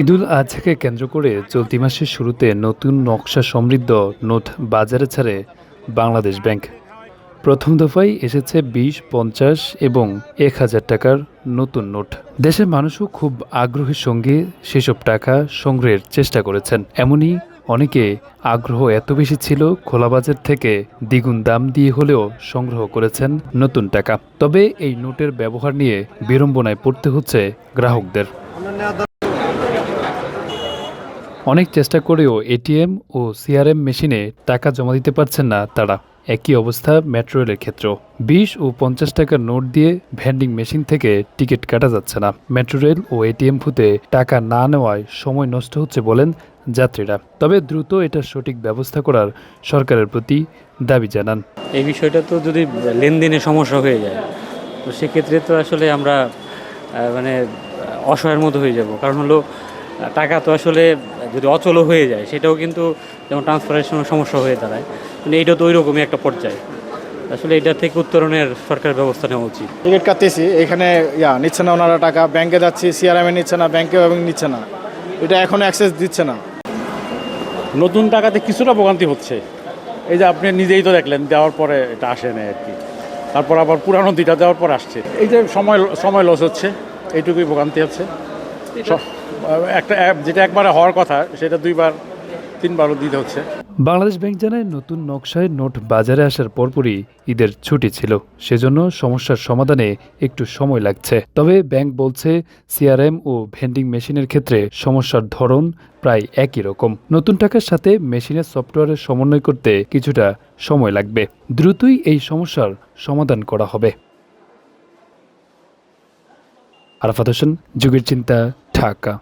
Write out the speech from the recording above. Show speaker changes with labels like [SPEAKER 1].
[SPEAKER 1] ঈদুল আজহাকে কেন্দ্র করে চলতি মাসের শুরুতে নতুন নকশা সমৃদ্ধ নোট বাজারে ছাড়ে বাংলাদেশ ব্যাংক। প্রথম দফায় এসেছে বিশ, পঞ্চাশ এবং এক হাজার টাকার নতুন নোট। দেশের মানুষও খুব আগ্রহের সঙ্গে সেসব টাকা সংগ্রহের চেষ্টা করেছেন। এমনই অনেকে আগ্রহ এত বেশি ছিল খোলা বাজার থেকে দ্বিগুণ দাম দিয়ে হলেও সংগ্রহ করেছেন নতুন টাকা। তবে এই নোটের ব্যবহার নিয়ে বিড়ম্বনায় পড়তে হচ্ছে গ্রাহকদের। অনেক চেষ্টা করেও এটিএম ও সিআরএম মেশিনে টাকা জমা দিতে পারছেন না তারা। একই অবস্থা মেট্রো রেলের ক্ষেত্রেও। বিশ ও পঞ্চাশ টাকার নোট দিয়ে ভ্যান্ডিং মেশিন থেকে টিকিট কাটা যাচ্ছে না। মেট্রো রেল ও এটিএম ফুতে টাকা না নেওয়ায় সময় নষ্ট হচ্ছে বলেন যাত্রীরা। তবে দ্রুত এটার সঠিক ব্যবস্থা করার সরকারের প্রতি দাবি জানান।
[SPEAKER 2] এই বিষয়টা তো যদি লেনদেনে সমস্যা হয়ে যায় তো সেক্ষেত্রে তো আসলে আমরা মানে অসহায়ের মতো হয়ে যাব। কারণ হলো টাকা তো আসলে যদি অচলও হয়ে যায় সেটাও কিন্তু যেমন ট্রান্সফারের সময় সমস্যা হয়ে দাঁড়ায়। মানে এইটা তো ওই রকমই একটা পর্যায়ে। আসলে এটা থেকে উত্তরণের সরকারের ব্যবস্থা নেওয়া উচিত।
[SPEAKER 3] টিকিট কাটতেছি এখানে ইয়া নিচ্ছে না ওনারা টাকা ব্যাংকে যাচ্ছি সিআরএমে নিচ্ছে না ব্যাংকে এবং নিচ্ছে না। এটা এখনও অ্যাক্সেস দিচ্ছে না।
[SPEAKER 4] নতুন টাকাতে কিছুটা ভোগান্তি হচ্ছে। এই যে আপনি নিজেই তো দেখলেন দেওয়ার পরে এটা আসে না আর কি। তারপর আবার পুরানো দিটা দেওয়ার পর আসছে। এই যে সময় সময় লস হচ্ছে এইটুকুই ভোগান্তি হচ্ছে। একটা অ্যাপ যেটা একবারে হওয়ার কথা সেটা দুইবার তিনবারও দিতে হচ্ছে।
[SPEAKER 1] বাংলাদেশ ব্যাংক জানায়, নতুন নকশায় নোট বাজারে আসার পরপরই ঈদের ছুটি ছিল। সেজন্য সমস্যার সমাধানে একটু সময় লাগছে। তবে ব্যাংক বলছে, সিআরএম ও ভেন্ডিং মেশিনের ক্ষেত্রে সমস্যার ধরন প্রায় একই রকম। নতুন টাকার সাথে মেশিনের সফটওয়্যারের সমন্বয় করতে কিছুটা সময় লাগবে। দ্রুতই এই সমস্যার সমাধান করা হবে। আরাফাত হোসেন, যুগের চিন্তা, ঢাকা।